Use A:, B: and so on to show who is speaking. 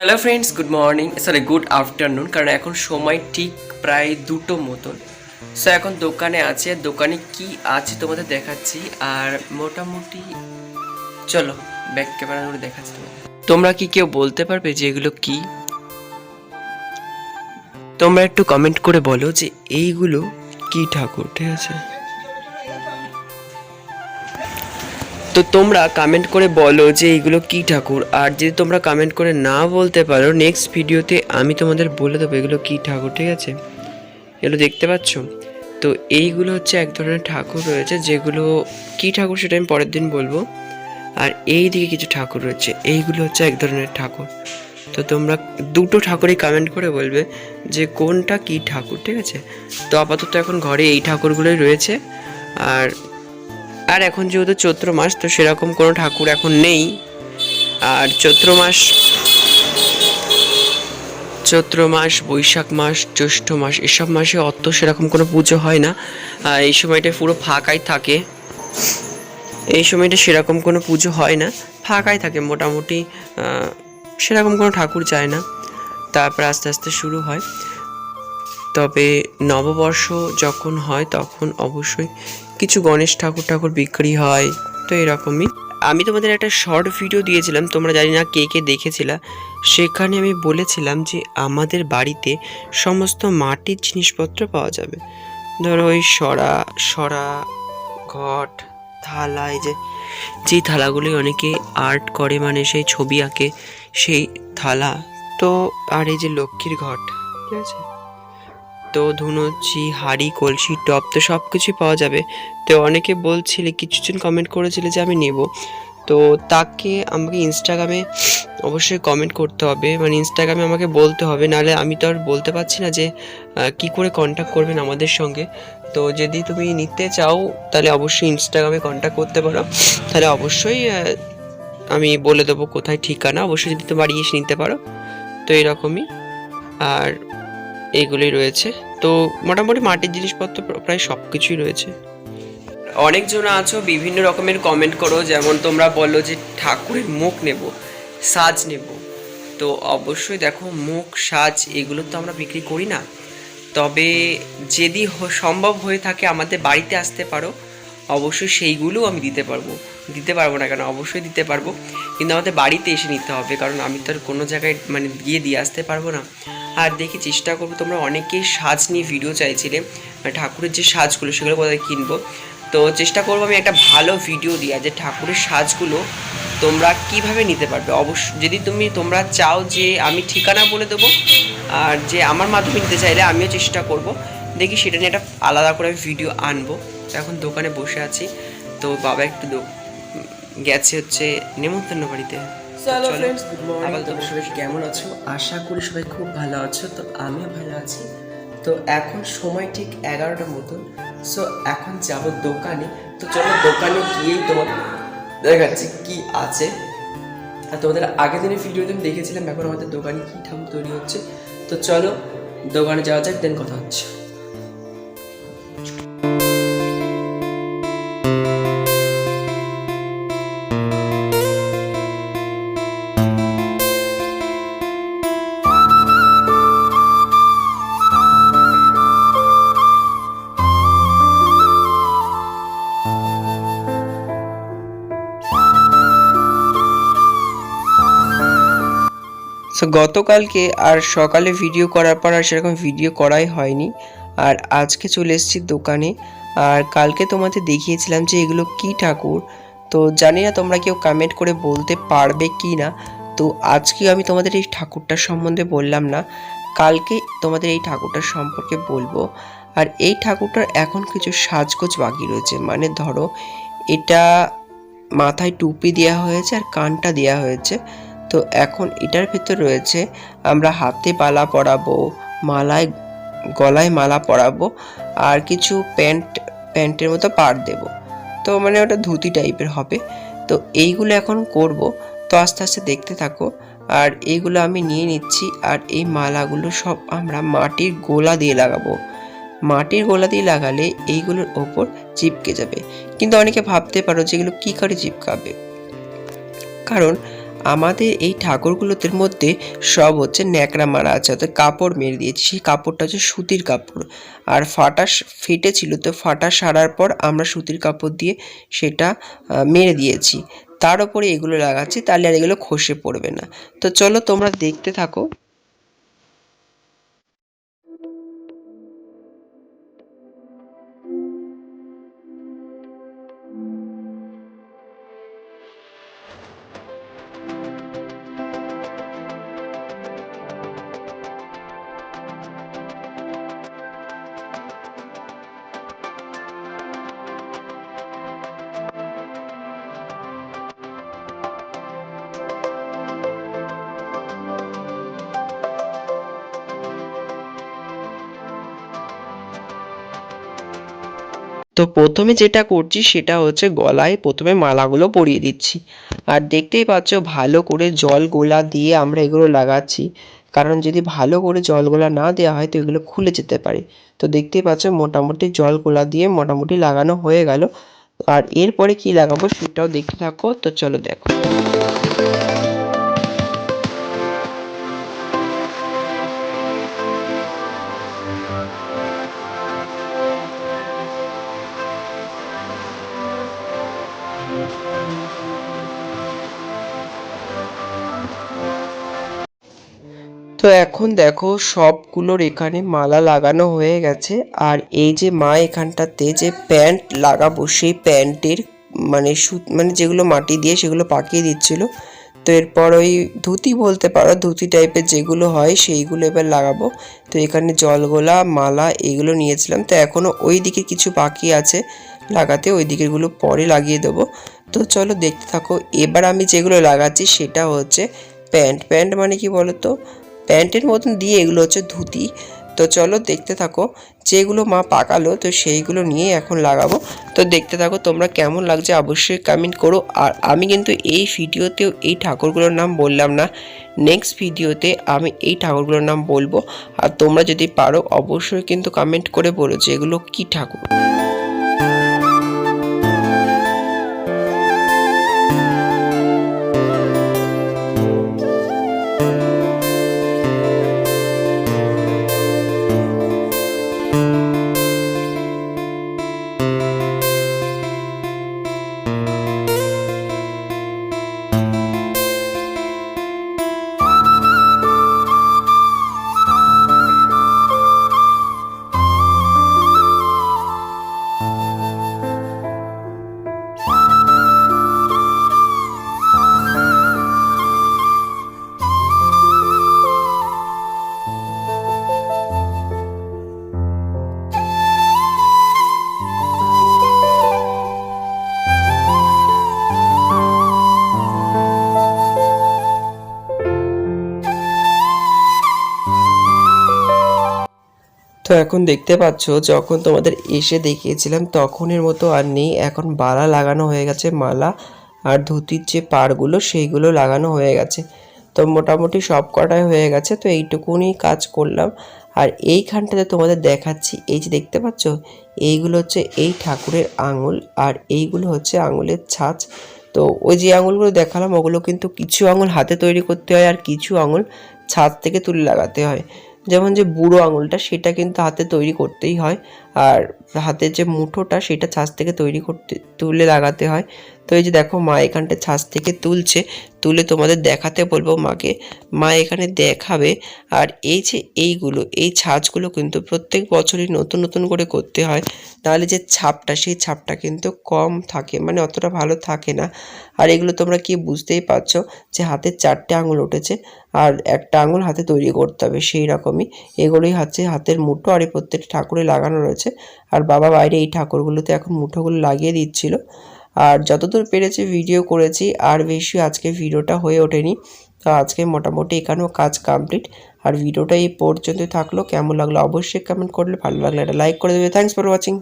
A: Hello friends good morning sorry good afternoon কারণ এখন সময় ঠিক প্রায় দুটো মতন। সো এখন দোকানে আছে, আর দোকানে কি আছে তোমাদের দেখাচ্ছি, আর মোটামুটি চলো ব্যাক ক্যামেরা ধরে দেখাচ্ছি তোমরা কি কেউ বলতে পারবে যে এগুলো কি? তোমরা একটু কমেন্ট করে বলো যে এইগুলো কি ঠাকুর, ঠিক আছে? তো তোমরা কমেন্ট করে বলো যে এইগুলো কি ঠাকুর। আর যদি তোমরা কমেন্ট করে না বলতে পারো নেক্সট ভিডিওতে আমি তোমাদের বলে দেবো এগুলো কি ঠাকুর, ঠিক আছে? এগুলো দেখতে পাচ্ছ? তো এইগুলো হচ্ছে এক ধরনের ঠাকুর রয়েছে, যেগুলো কি ঠাকুর সেটা আমি পরের দিন বলব। আর এই দিকে কিছু ঠাকুর রয়েছে, এইগুলো হচ্ছে এক ধরনের ঠাকুর। তো তোমরা দুটো ঠাকুরই কমেন্ট করে বলবে যে কোনটা কি ঠাকুর, ঠিক আছে? তো আপাতত এখন ঘরে এই ঠাকুরগুলোই রয়েছে। আর আর এখন যেহেতু চৈত্র মাস, তো সেরকম কোনো ঠাকুর এখন নেই। আর চৈত্র মাস চৈত্র মাস, বৈশাখ মাস, জ্যৈষ্ঠ মাস, এসব মাসে অত সেরকম কোনো পুজো হয় না। এই সময়টা পুরো ফাঁকাই থাকে। এই সময়টা সেরকম কোনো পুজো হয় না। ফাঁকাই থাকে মোটামুটি সেরকম কোনো ঠাকুর যায় না। তারপর আস্তে আস্তে শুরু হয়। তবে নববর্ষ যখন হয়, তখন অবশ্যই কিছু গণেশ ঠাকুর ঠাকুর বিক্রি হয়। তো এরকমই। আমি তোমাদের একটা শর্ট ভিডিও দিয়েছিলাম, তোমরা জানি না কে কে দেখেছিলা। সেখানে আমি বলেছিলাম যে আমাদের বাড়িতে সমস্ত মাটির জিনিসপত্র পাওয়া যাবে। ধরো ওই সরা সরা, ঘট, থালা, এই যে, যেই থালাগুলি অনেকে আর্ট করে মানে সেই ছবি আঁকে, সেই থালা। তো আর এই যে লক্ষ্মীর ঘট, ঠিক আছে? তো ধুনুচি, হাড়ি, কলসি, টপ তো সব কিছুই পাওয়া যাবে। তো অনেকে বলছিলে, কিছুজন কমেন্ট করেছিলে যে আমি নেব। তো তাকে আমাকে ইনস্টাগ্রামে অবশ্যই কমেন্ট করতে হবে। মানে ইনস্টাগ্রামে আমাকে বলতে হবে। নাহলে আমি তো আর বলতে পারছি না যে কি করে কন্ট্যাক্ট করবেন আমাদের সঙ্গে। তো যদি তুমি নিতে চাও, তাহলে অবশ্যই ইনস্টাগ্রামে কন্ট্যাক্ট করতে পারো। তাহলে অবশ্যই আমি বলে দেবো কোথায় ঠিকানা। অবশ্যই যদি তুমি বাড়ি এসে নিতে পারো। তো এরকমই। আর এইগুলোই রয়েছে। তো মোটামুটি মাটির জিনিসপত্র প্রায় সব কিছুই রয়েছে। অনেকজন আছো, বিভিন্ন রকমের কমেন্ট করো, যেমন তোমরা বলো যে ঠাকুরের মুখ নেব, সাজ নেব। তো অবশ্যই দেখো, মুখ, সাজ, এগুলো তো আমরা বিক্রি করি না। তবে যদি সম্ভব হয়ে থাকে আমাদের বাড়িতে আসতে পারো, অবশ্যই সেইগুলোও আমি দিতে পারব। দিতে পারব না কেন? অবশ্যই দিতে পারব। কিন্তু আমাদের বাড়িতে এসে নিতে হবে, কারণ আমি তো আর কোনো জায়গায় মানে গিয়ে দিয়ে আসতে পারব না। আর দেখি চেষ্টা করব, তোমরা অনেকেই সাজ নিয়ে ভিডিও চাইছিলে। মানে ঠাকুরের যে সাজগুলো, সেগুলো কোথায় কিনবো? তো চেষ্টা করব আমি একটা ভালো ভিডিও দেওয়া যে ঠাকুরের সাজগুলো তোমরা কীভাবে নিতে পারবে? অবশ্য যদি তুমি, তোমরা চাও যে আমি ঠিকানা বলে দেবো, আর যে আমার মাধ্যমে নিতে চাইলে আমিও চেষ্টা করব। দেখি সেটা নিয়ে একটা আলাদা করে আমি ভিডিও আনব। এখন দোকানে বসে আছি, তো বাবা একটু গেছে হচ্ছে নেমন্তন্ন বাড়িতে।
B: হ্যালো। ফ্রেন্ডস গুড মর্নিং তোমরা সবাই কেমন আছো? আশা করি সবাই খুব ভালো আছো তো আমিও ভালো আছি। তো এখন সময় ঠিক এগারোটার মতন সো এখন যাব দোকানে। তো চলো দোকানে গিয়েই তোমার দেখাচ্ছি কি আছে। আর তোমাদের আগের দিনের ভিডিওতে আমি দেখেছিলাম এখন আমাদের দোকানে কি ঠাকুর তৈরি হচ্ছে। তো চলো দোকানে যাওয়া যাক দেন কথা হচ্ছে।
A: গতকালকে আর সকালে ভিডিও করার পর আর সেরকম ভিডিও করাই হয়নি। আর আজকে চলে এসেছি দোকানে। আর কালকে তোমাদের দেখিয়েছিলাম যে এগুলো কি ঠাকুর। তো জানি না তোমরা কেউ কমেন্ট করে বলতে পারবে কি না। তো আজকে আমি তোমাদের এই ঠাকুরটার সম্বন্ধে বললাম না। কালকে তোমাদের এই ঠাকুরটার সম্পর্কে বলব। আর এই ঠাকুরটার এখন কিছু সাজগোজ বাকি রয়েছে। মানে ধরো, এটা মাথায় টুপি দেওয়া হয়েছে আর কানটা দেওয়া হয়েছে। তো এখন এটার ভেতর রয়েছে, আমরা হাতে পালা পরাবো, মালায়, গলায় মালা পরাবো, আর কিছু প্যান্ট, প্যান্টের মতো পাড় দেব। তো মানে ওটা ধুতি টাইপের হবে। তো এইগুলো এখন করব। তো আস্তে আস্তে দেখতে থাকো। আর এইগুলো আমি নিয়ে নিচ্ছি, আর এই মালাগুলো সব আমরা মাটির গোলা দিয়ে লাগাবো। মাটির গোলা দিয়ে লাগালে এইগুলোর ওপর চিপকে যাবে। কিন্তু অনেকে ভাবতে পারো যে এগুলো কী করে চিপকাবে? কারণ আমাদের এই ঠাকুরগুলোদের মধ্যে সব হচ্ছে ন্যাকড়া মারা আছে, অর্থাৎ কাপড় মেরে দিয়েছি। সেই কাপড়টা হচ্ছে সুতির কাপড়। আর ফাটা ফেটেছিল তো ফাটা সারার পর আমরা সুতির কাপড় দিয়ে সেটা মেরে দিয়েছি। তার উপরে এগুলো লাগাচ্ছি, তাহলে আর এগুলো খসে পড়বে না। তো চলো তোমরা দেখতে থাকো। তো প্রথমে যেটা করছি সেটা হচ্ছে গলায় প্রথমে মালাগুলো পরিয়ে দিচ্ছি। আর দেখতেই পাচ্ছ ভালো করে জল গোলা দিয়ে আমরা এগুলো লাগাচ্ছি। কারণ যদি ভালো করে জল গোলা না দেওয়া হয় তো এগুলো খুলে যেতে পারে। তো দেখতেই পাচ্ছ মোটামুটি জল গোলা দিয়ে মোটামুটি লাগানো হয়ে গেল। আর এরপরে কি লাগাবো সেটাও দেখতে থাকো। তো চলো দেখো। তো এখন দেখো সবগুলোর এখানে মালা লাগানো হয়ে গেছে। আর এই যে মা এখানটাতে যে প্যান্ট লাগাবো, সেই প্যান্টের মানে সুত মানে যেগুলো মাটি দিয়ে সেগুলো পাকিয়ে দিচ্ছিল। তো এরপর ওই ধুতি বলতে পারো, ধুতি টাইপের যেগুলো হয় সেইগুলো এবার লাগাবো। তো এখানে জলগোলা, মালা এগুলো নিয়েছিলাম। তো এখনও ওই দিকে কিছু বাকি আছে লাগাতে, ওই দিকেরগুলো পরে লাগিয়ে দেবো। তো চলো দেখতে থাকো। এবার আমি যেগুলো লাগাচ্ছি সেটা হচ্ছে প্যান্ট। প্যান্ট মানে কি বলো তো প্যান্টের মতন দিয়ে এগুলো হচ্ছে ধুতি। তো চলো দেখতে থাকো, যেগুলো মা পাকালো তো সেইগুলো নিয়ে এখন লাগাবো। তো দেখতে থাকো তোমরা কেমন লাগছে, অবশ্যই কমেন্ট করো। আর আমি কিন্তু এই ভিডিওতেও এই ঠাকুরগুলোর নাম বললাম না। নেক্সট ভিডিওতে আমি এই ঠাকুরগুলোর নাম বলব। আর তোমরা যদি পারো, অবশ্যই কিন্তু কমেন্ট করে বলো যে এগুলো কী ঠাকুর। তো এখন দেখতে পাচ্ছ, যখন তোমাদের এসে দেখিয়েছিলাম, তখনের মতো আর নেই। এখন বালা লাগানো হয়ে গেছে, মালা আর ধুতির যে পাড়গুলো, সেইগুলো লাগানো হয়ে গেছে। তো মোটামুটি সব কটাই হয়ে গেছে, তো এইটুকুনি কাজ করলাম। আর এইখানটাতে তোমাদের দেখাচ্ছি, এই যে দেখতে পাচ্ছ, এইগুলো হচ্ছে এই ঠাকুরের আঙুল আর এইগুলো হচ্ছে আঙুলের ছাঁচ। তো ওই যে আঙুলগুলো দেখালাম, ওগুলো কিন্তু কিছু আঙুল হাতে তৈরি করতে হয় আর কিছু আঙুল ছাদ থেকে তুলে লাগাতে হয়। যেমন যে বুড়ো আঙুলটা, সেটা কিন্তু হাতে তৈরি করতেই হয়। আর হাতের যে মুঠোটা, সেটা ছাঁচ থেকে তৈরি করতে, তুলে লাগাতে হয়। তো এই যে দেখো মা এখানটা ছাঁচ থেকে তুলছে। তুলে তোমাদের দেখাতে বলব মাকে। মা এখানে দেখাবে। আর এই যে এইগুলো, এই ছাঁচগুলো কিন্তু প্রত্যেক বছরই নতুন নতুন করে করতে হয়। তাহলে যে ছাপটা, সেই ছাপটা কিন্তু কম থাকে মানে অতটা ভালো থাকে না। আর এগুলো তোমরা কি বুঝতেই পারছ যে হাতের চারটে আঙুল উঠেছে, আর একটা আঙুল হাতে তৈরি করতে হবে সেই রকমই। এগুলোই হচ্ছে হাতের মুঠো আর এই প্রত্যেকটা ঠাকুরে লাগানো রয়েছে। আর বাবা বাইরে এই ঠাকুরগুলোতে এখন মুঠোগুলো লাগিয়ে দিচ্ছিল। আর যতদূর পেরেছি ভিডিও করেছি, আর বেশি আজকে ভিডিওটা হয়ে ওঠেনি। তো আজকে মোটামুটি এখানেও কাজ কমপ্লিট আর ভিডিওটা এই পর্যন্ত থাকল। কেমন লাগল অবশ্যই কমেন্ট করলে, ভালো লাগলে একটা লাইক করে দেবে। Thanks for watching